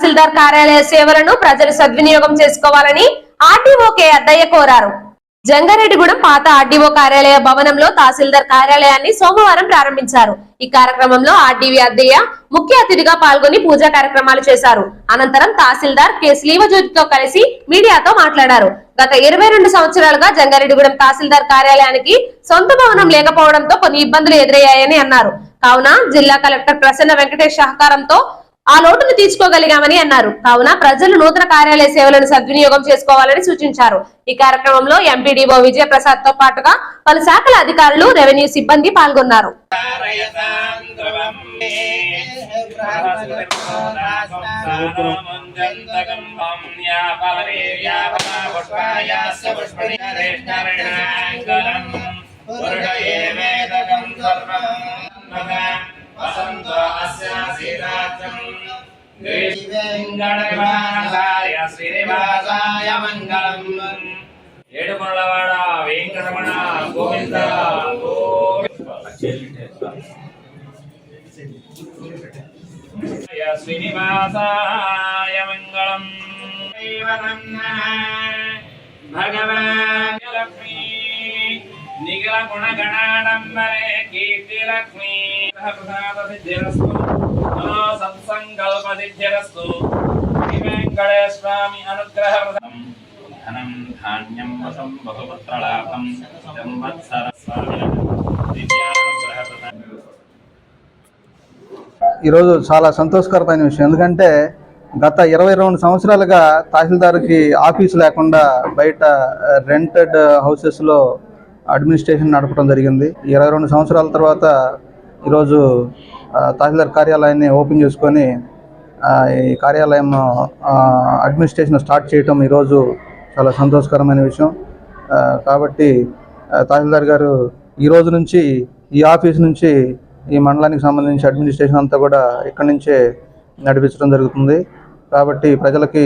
తహసీల్దార్ కార్యాలయ సేవలను ప్రజలు సద్వినియోగం చేసుకోవాలని ఆర్డీఓ కె అద్దయ్య కోరారు. జంగారెడ్డిగూడెం పాత ఆర్డీఓ కార్యాలయ భవనంలో తహసీల్దార్ కార్యాలయాన్ని సోమవారం ప్రారంభించారు. ఈ కార్యక్రమంలో ఆర్డీవీ అద్దయ్య ముఖ్య అతిథిగా పాల్గొని పూజా కార్యక్రమాలు చేశారు. అనంతరం తహసీల్దార్ కె శ్రీవజ్యోతితో కలిసి మీడియాతో మాట్లాడారు. గత ఇరవై రెండు సంవత్సరాలుగా జంగారెడ్డిగూడెం తహసీల్దార్ కార్యాలయానికి సొంత భవనం లేకపోవడంతో కొన్ని ఇబ్బందులు ఎదురయ్యాయని అన్నారు. కావున జిల్లా కలెక్టర్ ప్రసన్న వెంకటేష్ సహకారంతో ఆ లోటును తీర్చుకోగలిగామని అన్నారు. కావున ప్రజలు నూతన కార్యాలయ సేవలను సద్వినియోగం చేసుకోవాలని సూచించారు. ఈ కార్యక్రమంలో ఎంపీడీఓ విజయప్రసాద్తో పాటుగా పలు శాఖల అధికారులు రెవెన్యూ సిబ్బంది పాల్గొన్నారు. శ్రీనివాసాయ మంగళం. ఏడుకొండలవాడ వెంకటరమణ గోవింద శ్రీనివాసాయ మంగళం. భగవాన్ లక్ష్మీ. నిఖిల గుణగణాడంబరే కీర్తిలక్ష్మీ. ప్రసాద సిద్ధిరస్తు. సత్సంగ అనుగ్రహ ధనం ధాన్యం బహుపుత్రలాభం సంవత్సర ఈరోజు చాలా సంతోషకరమైన విషయం. ఎందుకంటే గత ఇరవై రెండు సంవత్సరాలుగా తహసీల్దార్కి ఆఫీసు లేకుండా బయట రెంటెడ్ హౌసెస్లో అడ్మినిస్ట్రేషన్ నడపడం జరిగింది. ఇరవై రెండు సంవత్సరాల తర్వాత ఈరోజు తహసీల్దార్ కార్యాలయాన్ని ఓపెన్ చేసుకొని ఈ కార్యాలయం అడ్మినిస్ట్రేషన్ స్టార్ట్ చేయటం ఈరోజు చాలా సంతోషకరమైన విషయం. కాబట్టి తహసీల్దార్ గారు ఈ రోజు నుంచి ఈ ఆఫీస్ నుంచి ఈ మండలానికి సంబంధించి అడ్మినిస్ట్రేషన్ అంతా కూడా ఇక్కడి నుంచే నడిపించడం జరుగుతుంది. కాబట్టి ప్రజలకి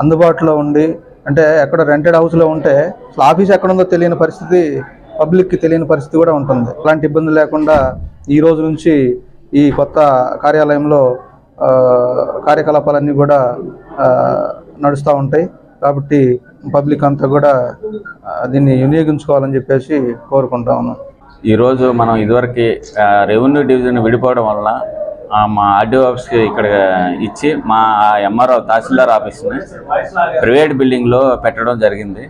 అందుబాటులో ఉండి అంటే ఎక్కడ రెంటెడ్ హౌస్లో ఉంటే అసలు ఆఫీస్ ఎక్కడ ఉందో తెలియని పరిస్థితి పబ్లిక్కి తెలియని పరిస్థితి కూడా ఉంటుంది. అలాంటి ఇబ్బంది లేకుండా ఈ రోజు నుంచి ఈ కొత్త కార్యాలయంలో కార్యకలాపాలన్నీ కూడా నడుస్తూ ఉంటాయి. కాబట్టి పబ్లిక్ అంతా కూడా దీన్ని వినియోగించుకోవాలని చెప్పేసి కోరుకుంటా ఉన్నాం. ఈరోజు మనం ఇదివరకు రెవెన్యూ డివిజన్ విడిపోవడం వలన మా ఆర్డీఓ ఆఫీస్కి ఇక్కడ ఇచ్చి మా ఎంఆర్ఓ తహసీల్దార్ ఆఫీస్ని ప్రైవేట్ బిల్డింగ్లో పెట్టడం జరిగింది.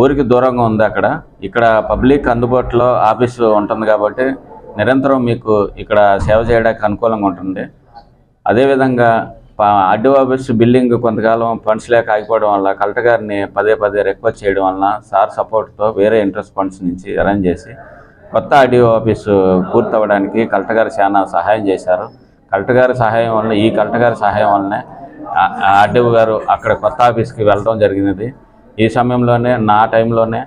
ఊరికి దూరంగా ఉంది అక్కడ. ఇక్కడ పబ్లిక్ అందుబాటులో ఆఫీసు ఉంటుంది కాబట్టి నిరంతరం మీకు ఇక్కడ సేవ చేయడానికి అనుకూలంగా ఉంటుంది. అదేవిధంగా అడ్డు ఆఫీస్ బిల్డింగ్ కొంతకాలం ఫండ్స్ లేక ఆగిపోవడం వల్ల కలెక్టర్ గారిని పదే పదే రిక్వెస్ట్ చేయడం వలన సార్ సపోర్ట్తో వేరే ఇంట్రెస్ట్ ఫండ్స్ నుంచి అరేంజ్ చేసి కొత్త ఆర్డీఓ ఆఫీసు పూర్తి అవ్వడానికి కలెక్టర్ గారు చాలా సహాయం చేశారు. కలెక్టర్ గారి సహాయం వల్ల ఈ కలెక్టర్ గారి సహాయం వల్లనే ఆర్డీఓ గారు అక్కడ కొత్త ఆఫీస్కి వెళ్ళడం జరిగినది. ఈ సమయంలోనే నా టైంలోనే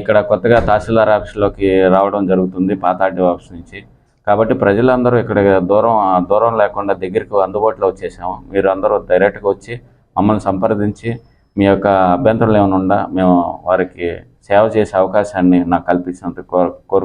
ఇక్కడ కొత్తగా తహసీల్దార్ ఆఫీస్లోకి రావడం జరుగుతుంది పాత ఆర్డీఓ ఆఫీస్ నుంచి. కాబట్టి ప్రజలందరూ ఇక్కడ దూరం దూరం లేకుండా దగ్గరికి అందుబాటులో వచ్చేసాము. మీరు అందరూ డైరెక్ట్గా వచ్చి మమ్మల్ని సంప్రదించి మీ యొక్క అభ్యంతరాలు ఏమైనా ఉందా మేము వారికి సేవ చేసే అవకాశాన్ని నాకు కల్పించినందుకు కోరు కోరు